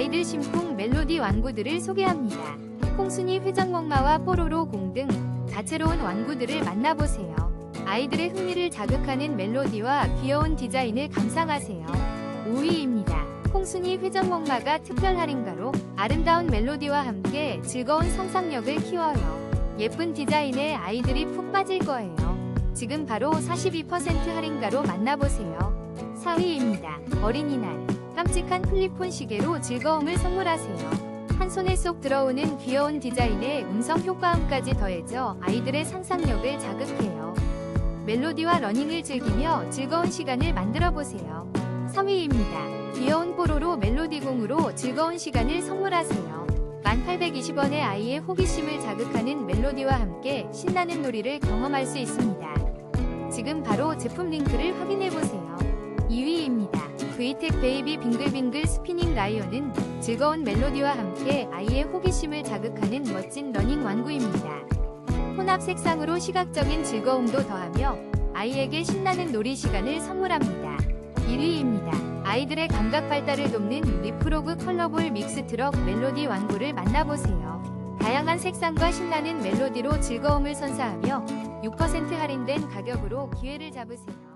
아이들 심쿵 멜로디 완구들을 소개합니다. 콩순이 회전목마와 뽀로로 공 등 다채로운 완구들을 만나보세요. 아이들의 흥미를 자극하는 멜로디와 귀여운 디자인을 감상하세요. 5위입니다. 콩순이 회전목마가 특별 할인가로 아름다운 멜로디와 함께 즐거운 상상력을 키워요. 예쁜 디자인에 아이들이 푹 빠질 거예요. 지금 바로 42% 할인가로 만나보세요. 4위입니다. 어린이날. 깜찍한 플립폰 시계로 즐거움을 선물하세요. 한 손에 쏙 들어오는 귀여운 디자인에 음성 효과음까지 더해져 아이들의 상상력을 자극해요. 멜로디와 러닝을 즐기며 즐거운 시간을 만들어 보세요. 3위입니다. 귀여운 뽀로로 멜로디공으로 즐거운 시간을 선물하세요. 1820원의 아이의 호기심을 자극하는 멜로디와 함께 신나는 놀이를 경험할 수 있습니다. 지금 바로 제품 링크를 확인해 보세요. 2위입니다. 브이텍 베이비 빙글빙글 스피닝 라이언은 즐거운 멜로디와 함께 아이의 호기심을 자극하는 멋진 러닝 완구입니다. 혼합 색상으로 시각적인 즐거움도 더하며 아이에게 신나는 놀이 시간을 선물합니다. 1위입니다. 아이들의 감각 발달을 돕는 리프로그 컬러볼 믹스 트럭 멜로디 완구를 만나보세요. 다양한 색상과 신나는 멜로디로 즐거움을 선사하며 6% 할인된 가격으로 기회를 잡으세요.